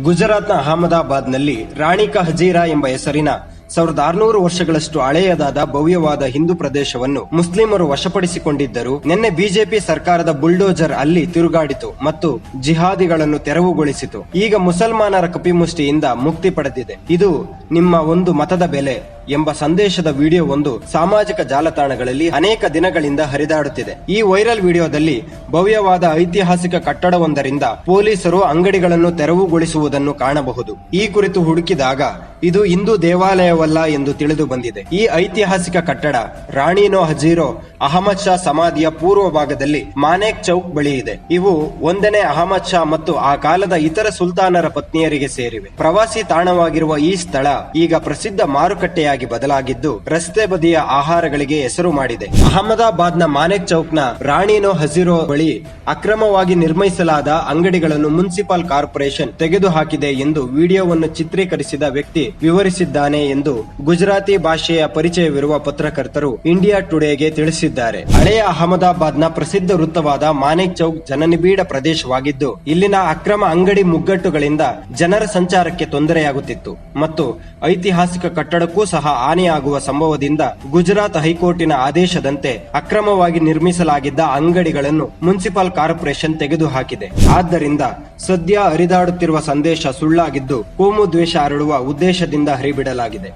ಗುಜರಾತ್ನ ಅಹಮದಾಬಾದ್ನಲ್ಲಿ ರಾಣಿ ಕಾ ಹಜೀರಾ ಎಂಬ ಹೆಸರಿನ ಸಾವಿರದ ಆರುನೂರು ವರ್ಷಗಳಷ್ಟು ಹಳೆಯದಾದ ಭವ್ಯವಾದ ಹಿಂದೂ ಪ್ರದೇಶವನ್ನು ಮುಸ್ಲಿಮರು ವಶಪಡಿಸಿಕೊಂಡಿದ್ದರು. ನಿನ್ನೆ ಬಿಜೆಪಿ ಸರ್ಕಾರದ ಬುಲ್ಡೋಜರ್ ಅಲ್ಲಿ ತಿರುಗಾಡಿತು ಮತ್ತು ಜಿಹಾದಿಗಳನ್ನು ತೆರವುಗೊಳಿಸಿತು. ಈಗ ಮುಸಲ್ಮಾನರ ಕಪಿಮುಷ್ಟಿಯಿಂದ ಮುಕ್ತಿ ಪಡೆದಿದೆ. ಇದು ನಿಮ್ಮ ಒಂದು ಮತದ ಬೆಲೆ. ಎಂಬ ಸಂದೇಶದ ವಿಡಿಯೋ ಒಂದು ಸಾಮಾಜಿಕ ಜಾಲತಾಣಗಳಲ್ಲಿ ಅನೇಕ ದಿನಗಳಿಂದ ಹರಿದಾಡುತ್ತಿದೆ. ಈ ವೈರಲ್ ವಿಡಿಯೋದಲ್ಲಿ ಭವ್ಯವಾದ ಐತಿಹಾಸಿಕ ಕಟ್ಟಡವೊಂದರಿಂದ ಪೊಲೀಸರು ಅಂಗಡಿಗಳನ್ನು ತೆರವುಗೊಳಿಸುವುದನ್ನು ಕಾಣಬಹುದು. ಈ ಕುರಿತು ಹುಡುಕಿದಾಗ, ಇದು ಹಿಂದೂ ದೇವಾಲಯವಲ್ಲ ಎಂದು ತಿಳಿದು ಬಂದಿದೆ. ಈ ಐತಿಹಾಸಿಕ ಕಟ್ಟಡ ರಾಣಿನೋ ಹಜೀರೋ ಅಹಮದ್ ಶಾ ಸಮಾಧಿಯ ಪೂರ್ವ ಭಾಗದಲ್ಲಿ ಮಾನೇಕ್ ಚೌಕ್ ಬಳಿ ಇದೆ. ಇವು ಒಂದನೇ ಅಹಮದ್ ಶಾ ಮತ್ತು ಆ ಕಾಲದ ಇತರ ಸುಲ್ತಾನರ ಪತ್ನಿಯರಿಗೆ ಸೇರಿವೆ. ಪ್ರವಾಸಿ ತಾಣವಾಗಿರುವ ಈ ಸ್ಥಳ ಈಗ ಪ್ರಸಿದ್ಧ ಮಾರುಕಟ್ಟೆಯಾಗಿ ಬದಲಾಗಿದ್ದು ರಸ್ತೆ ಬದಿಯ ಆಹಾರಗಳಿಗೆ ಹೆಸರು ಮಾಡಿದೆ. ಅಹಮದಾಬಾದ್ನ ಮಾನೆಕ್ನ ರಾಣಿನೋ ಹಜಿರೋ ಬಳಿ ಅಕ್ರಮವಾಗಿ ನಿರ್ಮಿಸಲಾದ ಅಂಗಡಿಗಳನ್ನು ಮುನ್ಸಿಪಲ್ ಕಾರ್ಪೊರೇಷನ್ ತೆಗೆದುಹಾಕಿದೆ ಎಂದು ವಿಡಿಯೋವನ್ನು ಚಿತ್ರೀಕರಿಸಿದ ವ್ಯಕ್ತಿ ವಿವರಿಸಿದ್ದಾನೆ ಎಂದು ಗುಜರಾತಿ ಭಾಷೆಯ ಪರಿಚಯವಿರುವ ಪತ್ರಕರ್ತರು ಇಂಡಿಯಾ ಟುಡೇಗೆ ತಿಳಿಸಿದ್ದಾರೆ. ಹಳೆಯ ಅಹಮದಾಬಾದ್ನ ಪ್ರಸಿದ್ಧ ವೃತ್ತವಾದ ಮಾನೆಕ್ ಚೌಕ್ ಜನನಿಬಿಡ ಪ್ರದೇಶವಾಗಿದ್ದು, ಇಲ್ಲಿನ ಅಕ್ರಮ ಅಂಗಡಿ ಮುಗ್ಗಟ್ಟುಗಳಿಂದ ಜನರ ಸಂಚಾರಕ್ಕೆ ತೊಂದರೆಯಾಗುತ್ತಿತ್ತು ಮತ್ತು ಐತಿಹಾಸಿಕ ಕಟ್ಟಡಕ್ಕೂ ಸಹ ಹಾನಿಯಾಗುವ ಸಂಭವದಿಂದ ಗುಜರಾತ್ ಹೈಕೋರ್ಟಿನ ಆದೇಶದಂತೆ ಅಕ್ರಮವಾಗಿ ನಿರ್ಮಿಸಲಾಗಿದ್ದ ಅಂಗಡಿಗಳನ್ನು ಮುನ್ಸಿಪಲ್ ಕಾರ್ಪೊರೇಷನ್ ತೆಗೆದುಹಾಕಿದೆ. ಆದ್ದರಿಂದ ಸದ್ಯ ಹರಿದಾಡುತ್ತಿರುವ ಸಂದೇಶ ಸುಳ್ಳಾಗಿದ್ದು ಕೋಮು ದ್ವೇಷ ಹರಡುವ ಉದ್ದೇಶದಿಂದ ಹರಿಬಿಡಲಾಗಿದೆ.